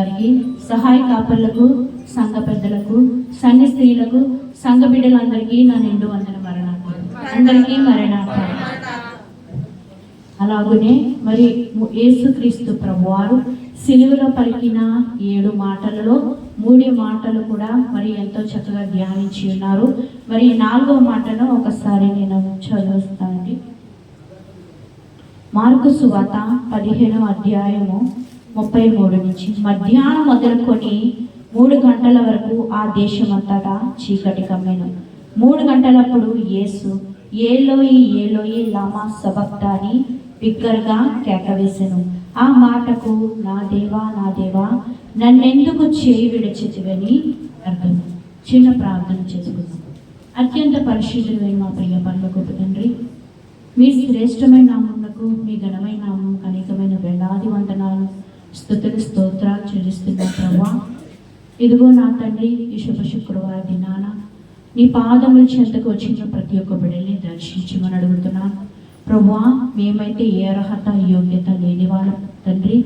గారికి సహాయ కాపర్లకు సంఘ పెద్దలకు సన్ని స్త్రీలకు సంఘ బిడ్డలందరికీ నా నిండు వందన మరణాలు అందరికీ మరణాలు అలాగనే మరి యేసుక్రీస్తు ప్రభువారు సిలువలో పలికిన ఏడు మాటలలో మూడు మాటలు కూడా మరి ఎంతో చక్కగా ధ్యానించి ఉన్నారు. మరి నాలుగో మాటను ఒకసారి నేను చదువుతానండి. మార్కు సువాత పదిహేనవ అధ్యాయము ముప్పై మూడు నుంచి మధ్యాహ్నం మొదలుకొని మూడు గంటల వరకు ఆ దేశమంతటా చీకటి కమ్మెను. మూడు గంటలప్పుడు యేసు ఏలోయి ఏలోయి లామా సబక్తాని బిగ్గరగా కేకవేసెను. ఆ మాటకు నా దేవా నా దేవా నన్నెందుకు చేయి విడిచితివని అర్థం. చిన్న ప్రార్థన చేసుకుందాం. అత్యంత పరిశీలమైన మా ప్రియ పనులకు తండ్రి మీ శ్రేష్టమైన నామమునకు మీ ఘనమైన నామం అనేకమైన స్థుతులు స్తోత్రాలు చెల్లిస్తున్న ప్రభా. ఇదిగో నా తండ్రి ఈ శుభ శుక్రవారం దినాన నీ పాదముల చెంతకు వచ్చిన ప్రతి ఒక్క బిడ్డల్ని దర్శించమని అడుగుతున్నాను. ప్రభా మేమైతే ఏ అర్హత యోగ్యత లేని వాళ్ళం. తండ్రి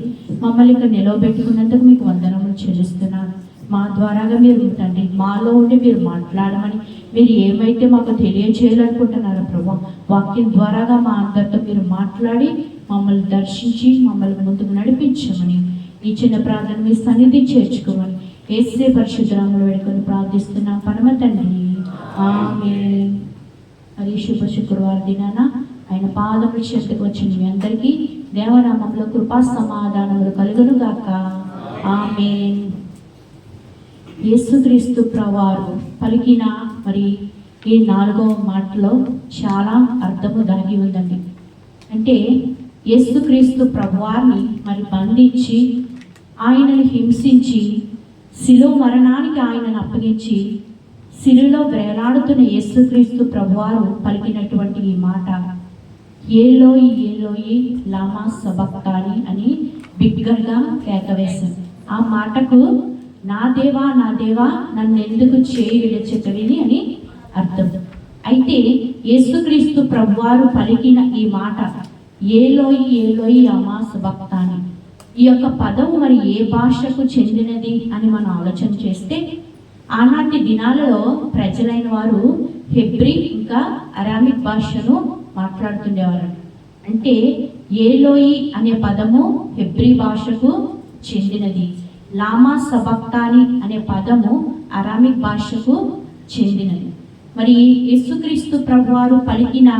మమ్మల్ని ఇక్కడ నిలవబెట్టుకున్నందుకు మీకు వందనములు చెల్లిస్తున్నాను. మా ద్వారాగా మీరు తండ్రి మాలో ఉండి మీరు మాట్లాడమని మీరు ఏమైతే మాకు తెలియచేయాలనుకుంటున్నారో ప్రభా వాక్యం ద్వారాగా మా అందరితో మీరు మాట్లాడి మమ్మల్ని దర్శించి మమ్మల్ని ముందుకు నడిపించమని ఈ చిన్న ప్రార్థన మీ సన్నిధి చేర్చుకోమని ఏసే పరిశుద్ధరాములు వేడుకొని ప్రార్థిస్తున్న. పరమ తండ్రి ఆమె మరి శుభ శుక్రవారం దినాన ఆయన పాదముల చేతికి వచ్చిన మీ అందరికీ దేవనామంలో కృపా సమాధానములు కలుగునుగాక. ఆమె యేసుక్రీస్తు ప్రవారు పలికిన మరి ఈ నాలుగవ మాటలో చాలా అర్థము దాగి ఉందండి. అంటే యేసుక్రీస్తు ప్రభువాన్ని మరి బంధించి ఆయనను హింసించి శిలో మరణానికి ఆయనను అప్పగించి శిలులో వేలాడుతున్న యేసుక్రీస్తు ప్రభువారు పలికినటువంటి ఈ మాట ఏలోయి ఏలోయి లామా సబక్తాని అని బిగ్గరగా కేకవేశారు. ఆ మాటకు నా దేవా నా దేవా నన్ను ఎందుకు చేయి విడిచితవిని అని అర్థం. అయితే యేసుక్రీస్తు ప్రభువారు పలికిన ఈ మాట ఏలోయి ఏలోయి అమా సబక్తాని ఈ యొక్క పదం మరి ఏ భాషకు చెందినది అని మనం ఆలోచన చేస్తే ఆనాటి దినాలలో ప్రజలైన వారు హెబ్రి ఇంకా అరామిక్ భాషను మాట్లాడుతుండేవారు. అంటే ఏలోయి అనే పదము హెబ్రి భాషకు చెందినది. లామా సబక్తాని అనే పదము అరామిక్ భాషకు చెందినది. మరి యేసుక్రీస్తు ప్రభువారు పలికిన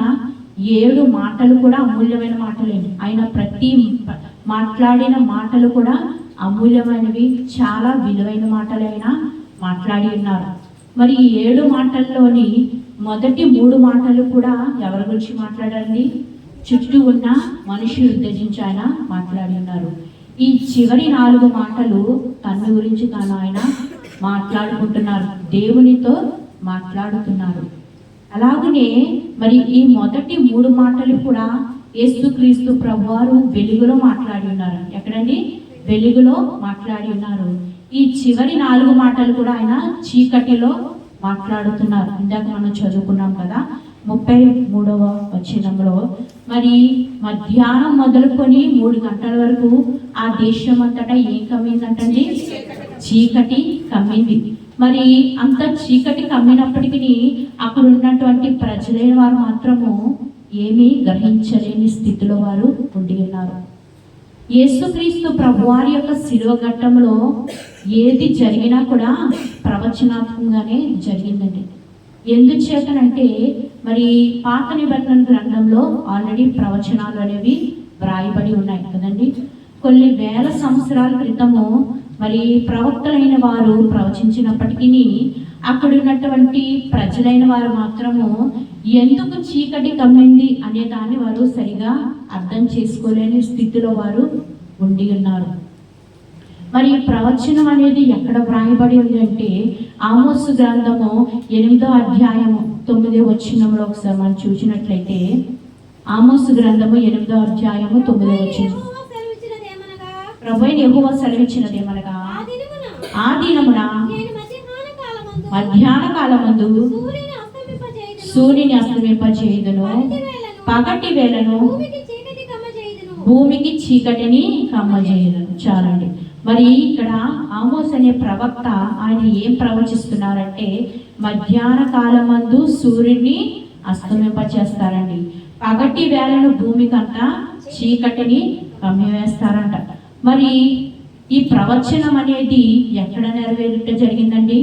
ఏడు మాటలు కూడా అమూల్యమైన మాటలే. ఆయన ప్రతి మాట్లాడిన మాటలు కూడా అమూల్యమైనవి చాలా విలువైన మాటలైనా మాట్లాడి ఉన్నారు. మరి ఈ ఏడు మాటల్లోని మొదటి మూడు మాటలు కూడా ఎవరి గురించి మాట్లాడండి చుట్టూ ఉన్న మనుషులు ఉద్దేశించి ఆయన మాట్లాడి ఉన్నారు. ఈ చివరి నాలుగు మాటలు తన గురించి తాను ఆయన మాట్లాడుకుంటున్నారు. దేవునితో మాట్లాడుతున్నారు. అలాగనే మరి ఈ మొదటి మూడు మాటలు కూడా యేసుక్రీస్తు ప్రభువారు వెలుగులో మాట్లాడి ఉన్నారు. ఎక్కడండి? వెలుగులో మాట్లాడి ఉన్నారు. ఈ చివరి నాలుగు మాటలు కూడా ఆయన చీకటిలో మాట్లాడుతున్నారు. ఇందాక మనం చదువుకున్నాం కదా ముప్పై మూడవ వచనంలో. మరి మధ్యాహ్నం మొదలుకొని మూడు గంటల వరకు ఆ దేశం అంతటా ఏం కమ్మిందంటండి? చీకటి కమ్మింది. మరి అంత చీకటి కమ్మినప్పటికీ అక్కడ ఉన్నటువంటి ప్రజలైన వారు మాత్రము ఏమీ గ్రహించలేని స్థితిలో వారు ఉండి ఉన్నారు. యేసుక్రీస్తు ప్రభువారి యొక్క శిలువ ఘట్టంలో ఏది జరిగినా కూడా ప్రవచనాత్మకంగానే జరిగిందండి. ఎందుచేతనంటే మరి పాత నిబంధన గ్రంథంలో ఆల్రెడీ ప్రవచనాలు అనేవి వ్రాయబడి ఉన్నాయి కదండి. కొన్ని వేల సంవత్సరాల క్రితము మరి ప్రవక్తలైన వారు ప్రవచించినప్పటికీ అక్కడ ఉన్నటువంటి ప్రజలైన వారు మాత్రము ఎందుకు చీకటి కమ్మింది అనే దాన్ని వారు సరిగా అర్థం చేసుకోలేని స్థితిలో వారు ఉండి ఉన్నారు. మరి ప్రవచనం అనేది ఎక్కడ వ్రాయబడి ఉంది అంటే ఆమోసు గ్రంథము ఎనిమిదో అధ్యాయము తొమ్మిదో వచ్చినంలో ఒకసారి మనం చూసినట్లయితే ఆమోసు గ్రంథము ఎనిమిదో అధ్యాయము తొమ్మిదో వచ్చింది ప్రభు యెహోవా సెలవిచ్చినది ఏమనగా ఆ దినమున మధ్యాహ్న కాలమందు సూర్యుని అస్తమింపజేయుదును పగటి వేళను భూమికి చీకటి కమ్మజేయుదును. భూమికి చీకటిని కమ్మజేయను చాలండి. మరి ఇక్కడ ఆమోస్ అనే ప్రవక్త ఆయన ఏం ప్రవచిస్తున్నారంటే మధ్యాహ్న కాలమందు సూర్యుడిని అస్తమింపచేస్తారండి. పగటి వేళను భూమికంతా చీకటిని కమ్మివేస్తారంట. మరి ఈ ప్రవచనం అనేది ఎక్కడ నెరవేరుట జరిగిందండి?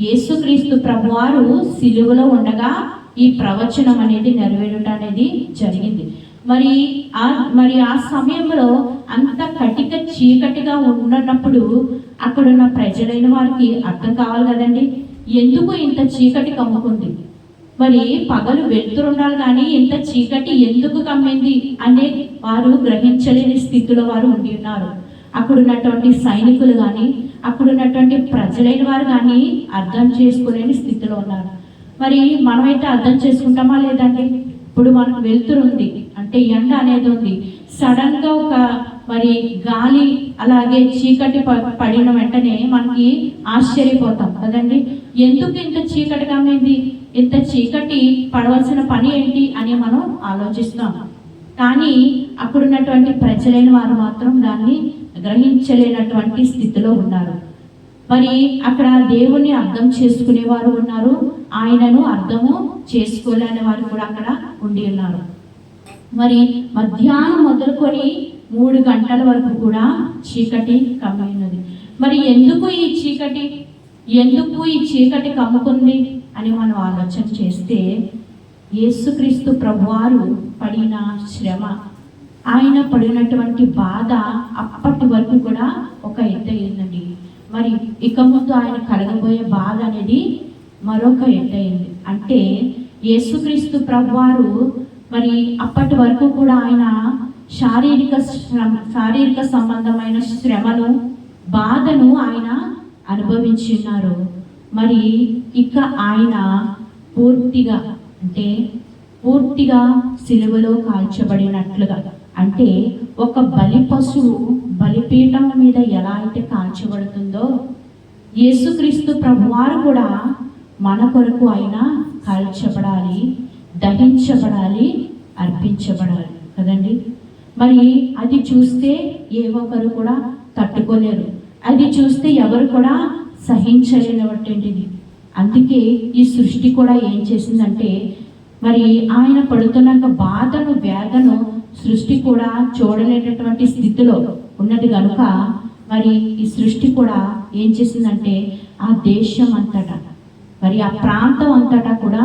యేసుక్రీస్తు ప్రభువారు సిలువలో ఉండగా ఈ ప్రవచనం అనేది నెరవేరుట అనేది జరిగింది. మరి ఆ మరి ఆ సమయంలో అంత కటిక చీకటిగా ఉన్నప్పుడు అక్కడున్న ప్రజలైన వారికి అర్థం కావాలి కదండి? ఎందుకు ఇంత చీకటి కమ్ముకుంది? మరి పగలు వెళ్తురు ఉండాలి కానీ ఇంత చీకటి ఎందుకు కమ్మింది? అనే వారు గ్రహించలేని స్థితిలో వారు ఉండి ఉన్నారు. అక్కడ ఉన్నటువంటి సైనికులు కానీ అక్కడ ఉన్నటువంటి ప్రజలైన వారు కానీ అర్థం చేసుకోలేని స్థితిలో ఉన్నారు. మరి మనమైతే అర్థం చేసుకుంటామా లేదండి? ఇప్పుడు మనం వెళ్తురు ఉంది అంటే ఎండ అనేది ఉంది. సడన్గా ఒక మరి గాలి అలాగే చీకటి పడిన వెంటనే మనకి ఆశ్చర్యపోతాం. కదండి? ఎందుకు ఇంత చీకటిగా ఉంది ఇంత చీకటి పడవలసిన పని ఏంటి అని మనం ఆలోచిస్తాం. కానీ అక్కడున్నటువంటి ప్రజలైన వారు మాత్రం దాన్ని గ్రహించలేనటువంటి స్థితిలో ఉన్నారు. మరి అక్కడ దేవుని అర్థం చేసుకునేవారు ఉన్నారు. ఆయనను అర్థము చేసుకోలేని వారు కూడా అక్కడ ఉండి ఉన్నారు. మరి మధ్యాహ్నం మొదలుకొని మూడు గంటల వరకు కూడా చీకటి కమ్మైనది. మరి ఎందుకు ఈ చీకటి? ఎందుకు ఈ చీకటి కమ్ముకుంది అని మనం ఆలోచన చేస్తే యేసుక్రీస్తు ప్రభువారు పడిన శ్రమ ఆయన పడినటువంటి బాధ అప్పటి వరకు కూడా ఒక ఎత్తయిందండి మరి ఇక ముందు ఆయన కలగబోయే బాధ అనేది మరొక ఎత్తయింది అంటే యేసుక్రీస్తు ప్రభువారు మరి అప్పటి వరకు కూడా ఆయన శారీరక శ్రమ శారీరక సంబంధమైన శ్రమను బాధను ఆయన అనుభవించి ఉన్నారు మరి ఇక ఆయన పూర్తిగా అంటే పూర్తిగా సిలువలో కాల్చబడినట్లుగా అంటే ఒక బలి పశువు బలిపీఠం మీద ఎలా అయితే కాల్చబడుతుందో యేసుక్రీస్తు ప్రభువారు కూడా మన కొరకు ఆయన కాల్చబడాలి దహించబడాలి అర్పించబడాలి. కదండి? మరి అది చూస్తే ఏ ఒక్కరు కూడా తట్టుకోలేరు. అది చూస్తే ఎవరు కూడా సహించలేనటువంటిది అందుకే ఈ సృష్టి కూడా ఏం చేసిందంటే మరి ఆయన పడుతున్న బాధను వేదను సృష్టి కూడా చూడలేనటువంటి స్థితిలో ఉన్నది కనుక మరి ఈ సృష్టి కూడా ఏం చేసిందంటే ఆ దేశం అంతటా మరి ఆ ప్రాంతం అంతటా కూడా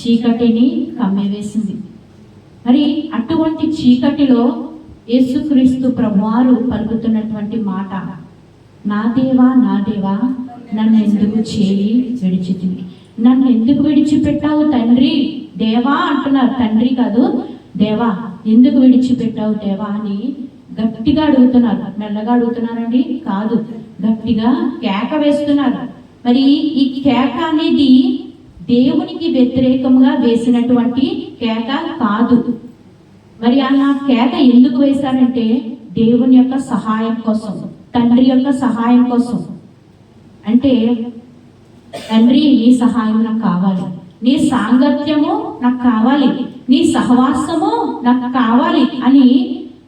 చీకటిని కమ్మివేసింది. మరి అటువంటి చీకటిలో యేసుక్రీస్తు ప్రభువారు పలుకుతున్నటువంటి మాట నా దేవా నా దేవా నన్ను ఎందుకు చేయి విడిచితివి? నన్ను ఎందుకు విడిచిపెట్టావు తండ్రి? దేవా అంటున్నారు. తండ్రి కాదు దేవా ఎందుకు విడిచిపెట్టావు దేవా అని గట్టిగా అడుగుతున్నారు. మెల్లగా అడుగుతున్నారండి? కాదు గట్టిగా కేక వేస్తున్నారు. మరి ఈ కేక అనేది దేవునికి వ్యతిరేకంగా వేసినటువంటి కేక కాదు. మరి అన్న కేక ఎందుకు వేశారంటే దేవుని యొక్క సహాయం కోసం తండ్రి యొక్క సహాయం కోసం. అంటే తండ్రి నీ సహాయం నాకు కావాలి. నీ సాంగత్యము నాకు కావాలి. నీ సహవాసము నాకు కావాలి అని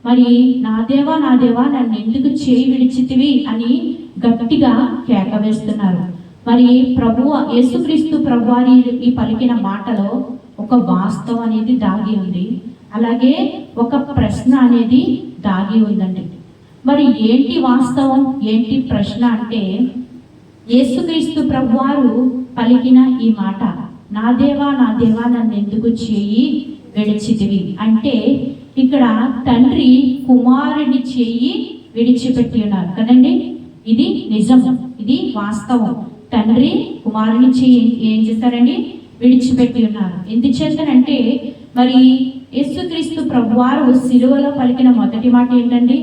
మరి నా దేవా నా దేవా నన్ను ఎందుకు చేయి విడిచితివి అని గట్టిగా కేక వేస్తున్నారు. మరి ప్రభు యేసుక్రీస్తు ప్రభువారి ఈ పలికిన మాటలో ఒక వాస్తవం అనేది దాగి ఉంది. అలాగే ఒక ప్రశ్న అనేది దాగి ఉందండి. మరి ఏంటి వాస్తవం? ఏంటి ప్రశ్న అంటే యేసుక్రీస్తు ప్రభువారు పలికిన ఈ మాట నా దేవా నా దేవా నన్ను ఎందుకు చేయి విడిచితివి? అంటే ఇక్కడ తండ్రి కుమారుని చేయి విడిచిపెట్టి ఉన్నారు. కదండి? ఇది నిజం. ఇది వాస్తవం. తండ్రి కుమారుని చేయి ఏం చేశారండి? విడిచిపెట్టి ఉన్నారు. ఎందుచేతనంటే మరి యేసుక్రీస్తు ప్రభువారు సిలువలో పలికిన మొదటి మాట ఏంటండి?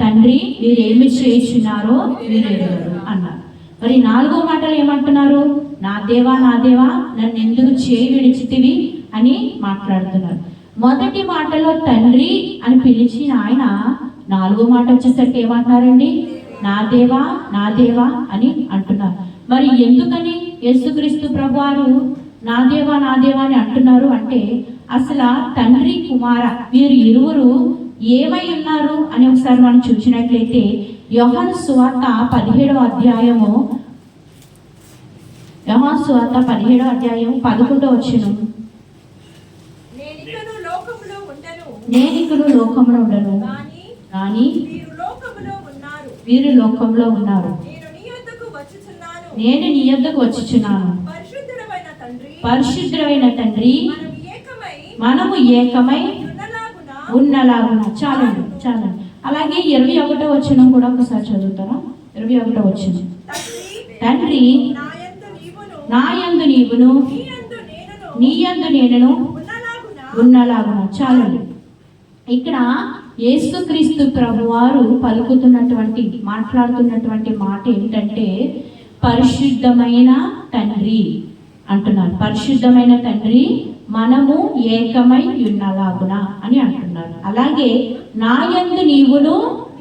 తండ్రి వీరేమి చేయుచున్నారో వీరెరుగరు అన్నారు. మరి నాలుగో మాటలు ఏమంటున్నారు? నా దేవా నా దేవా నన్ను ఎందుకు చేయి విడిచితివి అని మాట్లాడుతున్నారు. మొదటి మాటలో తండ్రి అని పిలిచిన ఆయన నాలుగో మాట వచ్చేసరికి ఏమంటున్నారండి? నా దేవా నా దేవా అని అంటున్నారు. మరి ఎందుకని యేసుక్రీస్తు ప్రభువారు నా దేవా నా దేవా అని అంటున్నారు? అంటే అసలు తండ్రి కుమార వీరు ఇరువురు ఏమై ఉన్నారు అని ఒకసారి మనం చూసినట్లయితే యోహాను సువార్త పదిహేడవ అధ్యాయము యోహాను సువార్త పదిహేడవ అధ్యాయం పదకొండవ వచ్చును నేనికను లోకంలో ఉండను. కానీ వీరు లోకంలో ఉన్నారు. నేను నీ యొద్దకు వచ్చుచున్నాను. నేను నీ యొద్దకు వచ్చుచున్నాను. పరిశుద్ధుడమైన తండ్రి పరిశుద్ధమైన తండ్రి మనం ఏకమై మనము ఏకమై ఉన్నలాగున చాలండి చాలండి. అలాగే ఇరవై ఒకటో వచ్చిన కూడా ఒకసారి చదువుతారా? ఇరవై ఒకటో వచ్చిన తండ్రి నాయందు నీవును నా యందు నీవును నీయందు నీ యందు నేనును ఉన్నలాగున ఉన్నలాగున చాలండి. ఇక్కడ యేసుక్రీస్తు ప్రభువారు పలుకుతున్నటువంటి మాట్లాడుతున్నటువంటి మాట ఏంటంటే పరిశుద్ధమైన తండ్రి అంటున్నారు. పరిశుద్ధమైన తండ్రి మనము ఏకమై ఉన్నలాగున అని అంటున్నారు అలాగే నా యందు నీవును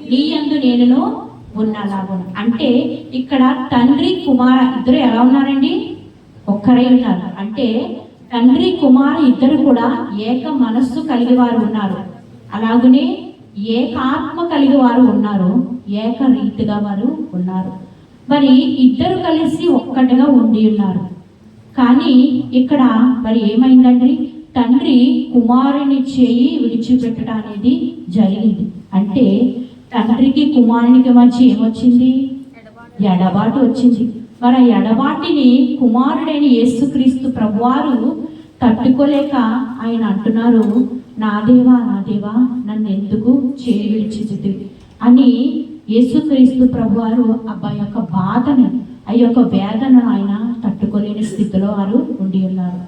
నీ యందు నేనును ఉన్నలాగున. అంటే ఇక్కడ తండ్రి కుమార ఇద్దరు ఎలా ఉన్నారండి? ఒక్కరే ఉన్నారు. అంటే తండ్రి కుమారు ఇద్దరు కూడా ఏక మనస్సు కలిగి వారు ఉన్నారు. అలాగనే ఏక ఆత్మ కలిగి వారు ఉన్నారు. ఏక రీతిగా వారు ఉన్నారు. మరి ఇద్దరు కలిసి ఒక్కటిగా ఉండి ఉన్నారు. కానీ ఇక్కడ మరి ఏమైందండి తండ్రి కుమారుని చేయి విడిచిపెట్టడం అనేది జరిగింది. అంటే తండ్రికి కుమారునికి మధ్య ఏమొచ్చింది? ఎడబాటు వచ్చింది. మరి ఆ ఎడబాటిని కుమారుడైన యేసుక్రీస్తు ప్రభువారు తట్టుకోలేక ఆయన అంటున్నారు నా దేవా నా దేవా నన్ను ఎందుకు చేయి విడిచిది అని యేసుక్రీస్తు ప్రభువారు అబ్బాయి యొక్క బాధను ఆ యొక్క వేదనను ఆయన తట్టుకోలేని స్థితిలో వారు ఉండి ఉన్నారు.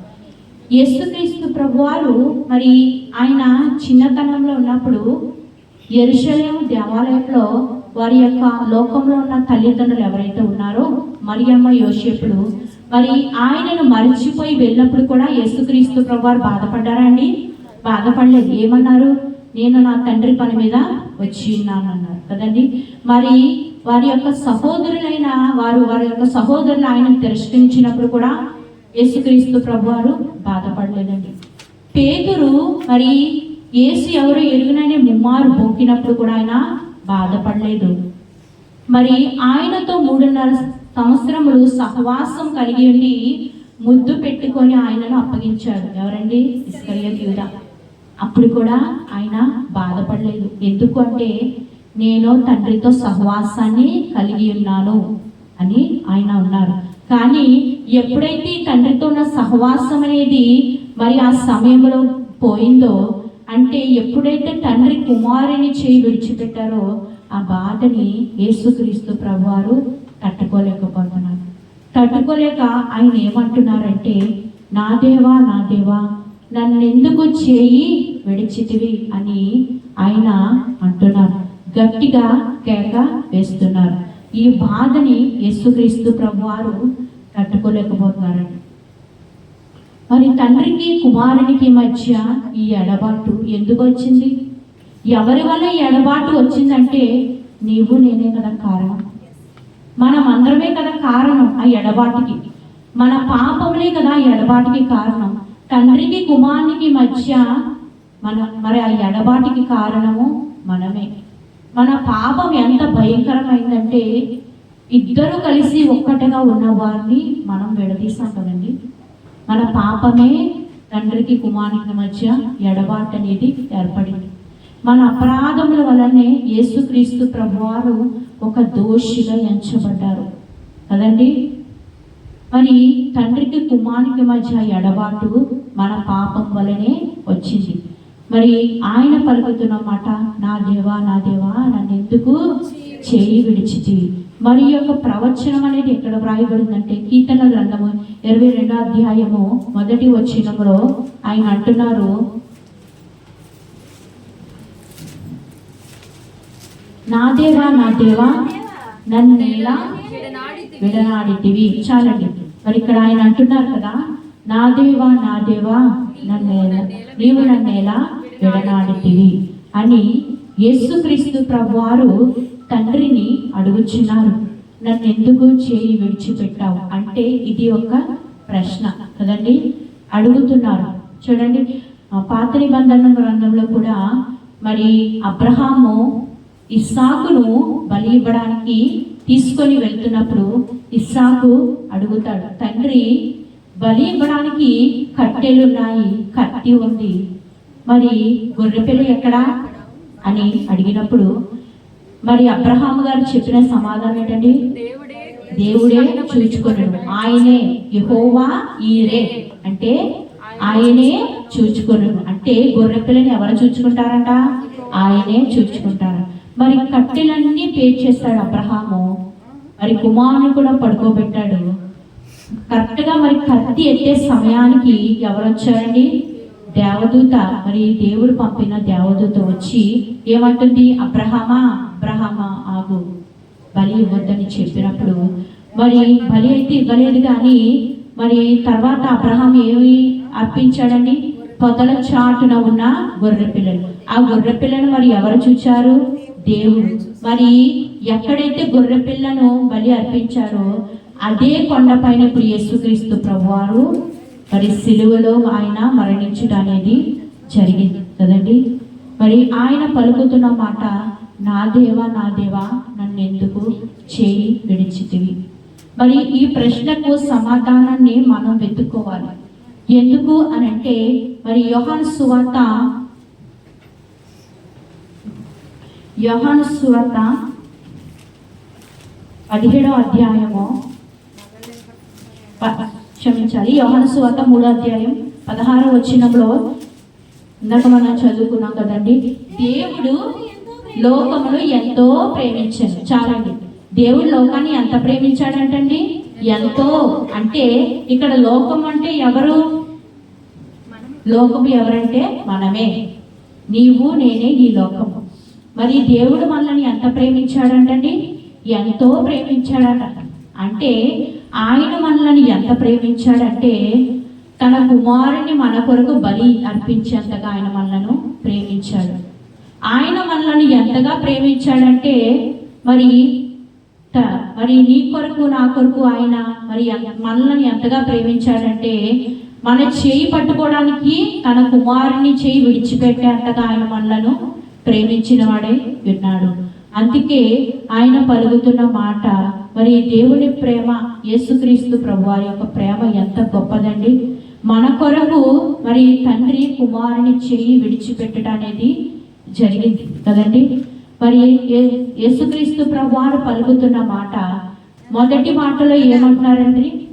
యేసుక్రీస్తు ప్రభువారు మరి ఆయన చిన్నతనంలో ఉన్నప్పుడు ఎరుషలేం దేవాలయంలో వారి యొక్క లోకంలో ఉన్న తల్లిదండ్రులు ఎవరైతే ఉన్నారో మరియమ్మ యోసేపుడు మరి ఆయనను మరచిపోయి వెళ్ళినప్పుడు కూడా యేసుక్రీస్తు ప్రభువారు బాధపడ్డారా అండి? బాధపడలేదు. ఏమన్నారు? నేను నా తండ్రి పని మీద వచ్చి ఉన్నాను అన్నారు కదండి? మరి వారి యొక్క సహోదరులైన వారు వారి యొక్క సహోదరులు ఆయనను తిరస్కరించినప్పుడు కూడా యేసుక్రీస్తు ప్రభువారు బాధపడలేదండి. పేదరు మరి యేసు ఎవరు ఎరుగునని ముమ్మారు బొక్కినప్పుడు కూడా ఆయన బాధపడలేదు. మరి ఆయనతో మూడున్నర సంవత్సరములు సహవాసం కలిగి ఉండి ముద్దు పెట్టుకొని ఆయనను అప్పగించాడు ఎవరండి? ఇస్కరియత్ యూద. అప్పుడు కూడా ఆయన బాధపడలేదు. ఎందుకు అంటే నేను తండ్రితో సహవాసాన్ని కలిగి ఉన్నాను అని ఆయన ఉన్నారు కానీ ఎప్పుడైతే తండ్రితో ఉన్న సహవాసం అనేది మరి ఆ సమయంలో పోయిందో అంటే ఎప్పుడైతే తండ్రి కుమారుని చేయి విడిచిపెట్టారో ఆ బాధని యేసుక్రీస్తు ప్రభువారు తట్టుకోలేకపోతున్నారు. తట్టుకోలేక ఆయన ఏమంటున్నారంటే నా దేవా నా దేవా నన్నెందుకు చేయి విడిచితివి? అని ఆయన అంటున్నారు. గట్టిగా కేక వేస్తున్నారు. ఈ బాధని యేసుక్రీస్తు ప్రభువారు తట్టుకోలేకపోతున్నారండి. మరి తండ్రికి కుమారునికి మధ్య ఈ ఎడబాటు ఎందుకు వచ్చింది? ఎవరి వల్ల ఈ ఎడబాటు వచ్చిందంటే నీవు నేనే కదా కారణం. మనం అందరమే కదా కారణం ఆ ఎడబాటుకి. మన పాపములే కదా ఆ ఎడబాటుకి కారణం. తండ్రికి కుమారునికి మధ్య మన మరి ఆ ఎడబాటుకి కారణము మనమే. మన పాపం ఎంత భయంకరమైందంటే ఇద్దరు కలిసి ఒక్కటిగా ఉన్న వారిని మనం విడదీస్తాం కదండి. మన పాపమే తండ్రికి కుమారుని మధ్య ఎడబాటు అనేది ఏర్పడింది. మన అపరాధముల వలనే యేసుక్రీస్తు ప్రభువారు ఒక దోషిగా ఎంచబడ్డారు. కదండి? మరి తండ్రికి కుమారునికి మధ్య ఎడబాటు మన పాపం వలనే వచ్చింది. మరి ఆయన పలుకుతున్న మాట నా దేవా నా దేవా నన్ను ఎందుకు చేయి విడిచితివి మరి యొక్క ప్రవచనం అనేది ఎక్కడ వ్రాయబడిందంటే కీర్తన గ్రంథము ఇరవై రెండో అధ్యాయము మొదటి వచ్చినప్పుడు ఆయన అంటున్నారు. నా దేవా నా దేవా నన్ను ఎలా విడనాడితివి. చాలండి. మరి ఇక్కడ ఆయన అంటున్నారు కదా నా దేవా నా దేవా నన్ను నీవు నన్ను ఎలా విడనాడితివి అని యేసుక్రీస్తు ప్రభువారు తండ్రిని అడుగుచున్నారు. నన్ను ఎందుకు చేయి విడిచిపెట్టావు? అంటే ఇది ఒక ప్రశ్న కదండి? అడుగుతున్నారు. చూడండి పాత నిబంధన గ్రంథంలో కూడా మరి అబ్రహాము ఇస్సాకును బలి ఇవ్వడానికి తీసుకొని వెళ్తున్నప్పుడు ఇస్సాకు అడుగుతాడు తండ్రి బలి ఇవ్వడానికి కట్టెలున్నాయి కత్తి ఉంది మరి గొర్రెపిల్ల ఎక్కడా అని అడిగినప్పుడు మరి అబ్రహాం గారు చెప్పిన సమాధానం ఏంటండి? దేవుడే చూచుకొనడు. ఆయనే యహోవా ఈరే అంటే ఆయనే చూచుకొనడు. అంటే గొర్రె పిల్లని ఎవరు చూచుకుంటారంట? ఆయనే చూచుకుంటారు. మరి కట్టెలన్నీ పేర్చేస్తాడు అబ్రహాము. మరి కుమారుని కూడా పడుకోబెట్టాడు. కరెక్ట్గా మరి కత్తి ఎత్తే సమయానికి ఎవరు వచ్చారండి? దేవదూత మరి దేవుడు పంపిన దేవదూత వచ్చి ఏమంటుంది? అబ్రహమా అబ్రహమా ఆగు. బలి ఇవ్వద్దని చెప్పినప్పుడు మరి బలి అయితే ఇవ్వలేదు కానీ మరి తర్వాత అబ్రహం ఏమి అర్పించాడండి? పొదల చాటున ఉన్న గొర్రె పిల్లలు. ఆ గొర్రె పిల్లను మరి ఎవరు చూచారు? దేవుడు. మరి ఎక్కడైతే గొర్రె పిల్లను బలి అర్పించారో అదే కొండపైన ఇప్పుడు యేసుక్రీస్తు ప్రభువారు మరి సిలువలో ఆయన మరణించడం అనేది జరిగింది కదండి? మరి ఆయన పలుకుతున్న మాట నా దేవా నా దేవా నన్ను ఎందుకు చేయి విడిచితివి? మరి ఈ ప్రశ్నకు సమాధానాన్ని మనం వెతుక్కోవాలి. ఎందుకు అని అంటే మరి యోహన్ సువార్త యోహన్ సువార్త పదిహేడో అధ్యాయము క్షమించాలి. యోహన సువార్త మూడో అధ్యాయం పదహారో వచ్చినప్పుడు ఇందాక మనం చదువుకున్నాం కదండి. దేవుడు లోకమును ఎంతో ప్రేమించాడు. చాలండి. దేవుడు లోకాన్ని ఎంత ప్రేమించాడంటండి? ఎంతో. అంటే ఇక్కడ లోకం అంటే ఎవరు? లోకం ఎవరంటే మనమే. నీవు నేనే ఈ లోకము. మరి దేవుడు మనల్ని ఎంత ప్రేమించాడంటండి? ఎంతో ప్రేమించాడట. అంటే ఆయన మనల్ని ఎంత ప్రేమించాడంటే తన కుమారుని మన కొరకు బలి అర్పించేంతగా ఆయన మనలను ప్రేమించాడు. ఆయన మనల్ని ఎంతగా ప్రేమించాడంటే మరి త- మరి నీ కొరకు నా కొరకు ఆయన మరి మనల్ని ఎంతగా ప్రేమించాడంటే మన చేయి పట్టుకోవడానికి తన కుమారుని చేయి విడిచిపెట్టేంతగా ఆయన మనలను ప్రేమించిన వాడే విన్నాడు. అందుకే ఆయన పలుకుతున్న మాట మరి దేవుని ప్రేమ యేసుక్రీస్తు ప్రభు వారి యొక్క ప్రేమ ఎంత గొప్పదండి? మన కొరకు మరి తండ్రి కుమారుని చేయి విడిచిపెట్టడం అనేది జరిగింది. కదండి? మరి యేసుక్రీస్తు ప్రభు ప్రభువారు పలుకుతున్న మాట మొదటి మాటలో ఏమంటున్నారండి?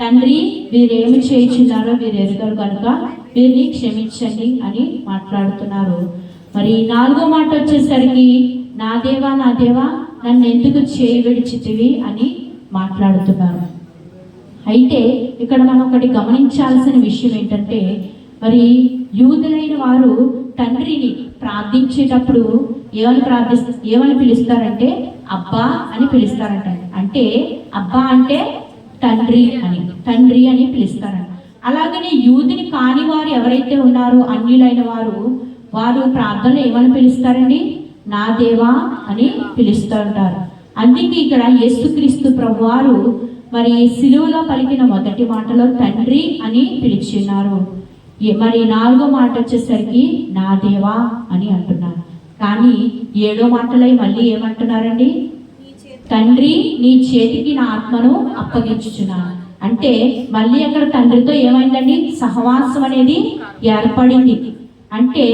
తండ్రి వీరేమి చేయించున్నారో వీరు ఎరుగరు కనుక వీరిని క్షమించండి అని మాట్లాడుతున్నారు. మరి నాలుగో మాట వచ్చేసరికి నా దేవా నా దేవా నన్ను ఎందుకు చేయి విడిచితివి అని మాట్లాడుతున్నారు. అయితే ఇక్కడ మనం ఒకటి గమనించాల్సిన విషయం ఏంటంటే మరి యూదులైన వారు తండ్రిని ప్రార్థించేటప్పుడు ఏమని ప్రార్థిస్త ఏమని పిలుస్తారంటే అబ్బా అని పిలుస్తారంట. అంటే అబ్బా అంటే తండ్రి అని తండ్రి అని పిలుస్తారంట. అలాగనే యూదుని కాని వారు ఎవరైతే ఉన్నారో అన్యులైన వారు వారు ప్రార్థనలు ఏమని పిలుస్తారండి? నా దేవా అని పిలుస్తూ ఉంటారు. అందుకే ఇక్కడ యేసుక్రీస్తు ప్రభువారు మరి సిలువలో పలికిన మొదటి మాటలో తండ్రి అని పిలిచినారు. మరి నాలుగో మాట వచ్చేసరికి నా దేవా అని అంటున్నారు. కానీ ఏడో మాటలై మళ్ళీ ఏమంటున్నారండి? తండ్రి నీ చేతికి నా ఆత్మను అప్పగించుచున్నాను. అంటే మళ్ళీ అక్కడ తండ్రితో ఏమైందండి? సహవాసం అనేది ఏర్పడింది. అంటే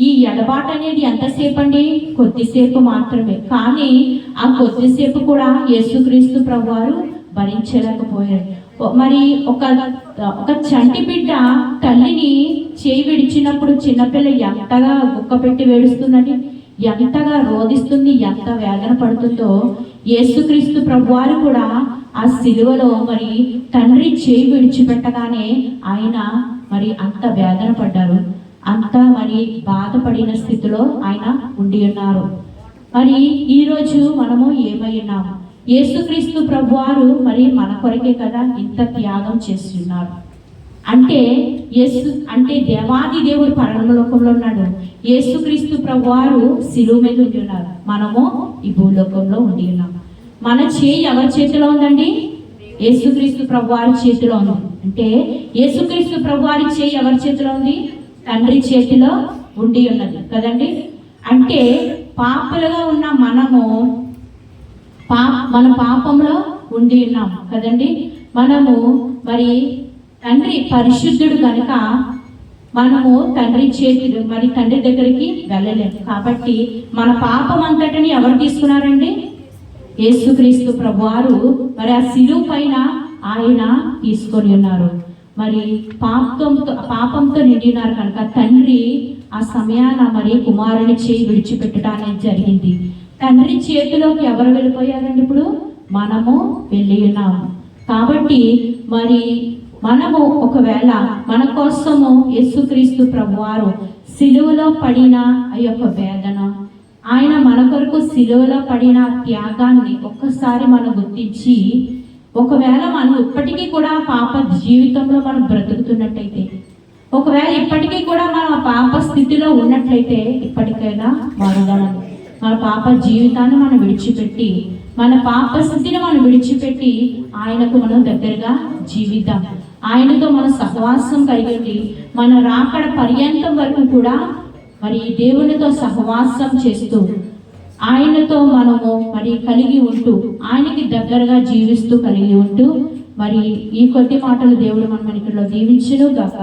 ఈ ఎడబాటు అనేది ఎంతసేపు అండి కొద్దిసేపు మాత్రమే. కానీ ఆ కొద్దిసేపు కూడా యేసుక్రీస్తు ప్రభువారు భరించలేకపోయారు. మరి ఒక ఒక చంటి బిడ్డ తల్లిని చేయి విడిచినప్పుడు చిన్నపిల్ల ఎంతగా గుక్క పెట్టి వేడుస్తుందండి? ఎంతగా రోధిస్తుంది ఎంత వేదన పడుతుందో యేసుక్రీస్తు ప్రభువారు కూడా ఆ సిలువలో మరి తండ్రి చేయి విడిచిపెట్టగానే ఆయన మరి అంత వేదన పడ్డారు. అంత మరి బాధపడిన స్థితిలో ఆయన ఉండి ఉన్నారు. మరి ఈరోజు మనము ఏమై ఉన్నాము యేసుక్రీస్తు ప్రభువారు మరి మన కొరకే కదా ఇంత త్యాగం చేస్తున్నారు అంటే యేసు అంటే దేవాది దేవుడు పరలోకంలో ఉన్నాడు. యేసుక్రీస్తు ప్రభువారు శిలువ మీద ఉండి ఉన్నారు. మనము ఈ భూలోకంలో ఉండి ఉన్నాం. మన చేయి ఎవరి చేతిలో ఉందండి? యేసుక్రీస్తు ప్రభువారి చేతిలో ఉంది. అంటే యేసుక్రీస్తు ప్రభువారి చేయి ఎవరి చేతిలో ఉంది? తండ్రి చేతిలో ఉండి ఉన్నది. కదండి? అంటే పాపులుగా ఉన్న మనము పా మన పాపంలో ఉండి ఉన్నాము కదండి? మనము మరి తండ్రి పరిశుద్ధుడు కనుక మనము తండ్రి చేతి మరి తండ్రి దగ్గరికి వెళ్ళలేము కాబట్టి మన పాపం అంతటిని ఎవరు తీసుకున్నారండి? యేసుక్రీస్తు ప్రభువారు. మరి ఆ శిలువు పైన ఆయన తీసుకొని ఉన్నారు. మరి పాపంతో పాపంతో నిండి ఉన్నారు కనుక తండ్రి ఆ సమయాన మరి కుమారుని చేయి విడిచిపెట్టడానికి జరిగింది. తండ్రి చేతిలోకి ఎవరు వెళ్ళిపోయారండి ఇప్పుడు? మనము వెళ్ళి ఉన్నాము. కాబట్టి మరి మనము ఒకవేళ మన కోసము యేసుక్రీస్తు ప్రభువారు సిలువలో పడిన ఆ యొక్క వేదన ఆయన మన కొరకు సిలువలో పడిన త్యాగాన్ని ఒక్కసారి మనం గుర్తించి ఒకవేళ మనం ఇప్పటికీ కూడా ఆ పాప జీవితంలో మనం బ్రతుకుతున్నట్టయితే ఒకవేళ ఇప్పటికీ కూడా మనం ఆ పాప స్థితిలో ఉన్నట్లయితే ఇప్పటికైనా మారుదాం మన పాప జీవితాన్ని మనం విడిచిపెట్టి మన పాప స్థితిని మనం విడిచిపెట్టి ఆయనకు మనం దగ్గరగా జీవిద్దాం. ఆయనతో మన సహవాసం కలిగి ఉండి మన రాకడ పర్యంతం వరకు కూడా మరి దేవునితో సహవాసం చేస్తూ ఆయనతో మనము మరి కలిగి ఉంటూ ఆయనకి దగ్గరగా జీవిస్తూ కలిగి ఉంటూ మరి ఈ కొద్ది మాటలు దేవుడు మన మనకిలో దీవించును గాక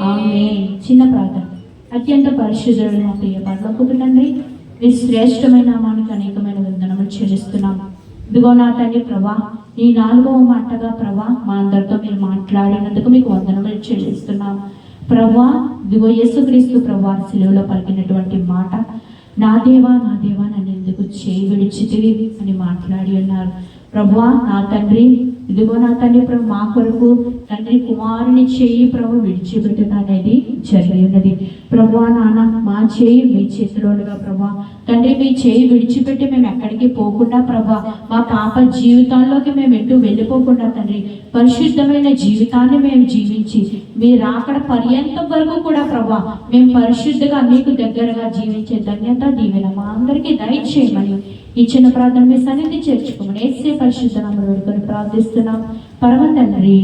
ఆమె చిన్న ప్రార్థన. అత్యంత పరిశుద్ధుడు మా ప్రియ పర్లోకి మీ శ్రేష్టమైన నామానికి అనేకమైన వందనములు చెల్లిస్తున్నాం. ఇదిగో నా తండ్రి ప్రభా ఈ నాలుగవ మాటగా ప్రభా మా అందరితో మీరు మాట్లాడినందుకు మీకు వందనములు చెల్లిస్తున్నాం. ప్రభా ఇదిగో యేసుక్రీస్తు ప్రభా సిలువలో పలికినటువంటి మాట నా దేవా నా దేవా నన్ను ఎందుకు చేయి విడిచితివి అని మాట్లాడి ఉన్నారు. ప్రభువా నా తండ్రి ఇదిగో నా తండ్రి ప్రభు మా కొరకు తండ్రి కుమారుని చేయి ప్రభు విడిచిపెట్టడం అనేది జరిగినది ప్రభు ప్రభువా నాన్న మా చేయి మీ చేతిలోనుగా ప్రభా తండ్రి మీ చేయి విడిచిపెట్టి మేము ఎక్కడికి పోకుండా ప్రభా మా పాప జీవితాల్లోకి మేము ఎటు వెళ్ళిపోకుండా తండ్రి పరిశుద్ధమైన జీవితాన్ని మేము జీవించి మీరు అక్కడ పర్యంతం వరకు కూడా ప్రభా మేము పరిశుద్ధంగా మీకు దగ్గరగా జీవించే ధన్యత దీవెన మా అందరికీ దయచేయమని ఇచ్చిన ప్రార్థన మీ సన్నిధి చేర్చుకోమని ఏసే పరిశుద్ధనామని వేడుకొని ప్రార్థిస్తున్నాం. పరమ తండ్రి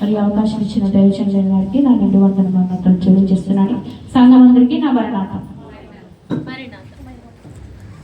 మరి అవకాశం ఇచ్చిన దయచంద్ర గారికి నా నిండు వందన మన్నతలు చెల్లించేస్తున్నాను. సంఘం అందరికీ నా వరణాటం మరి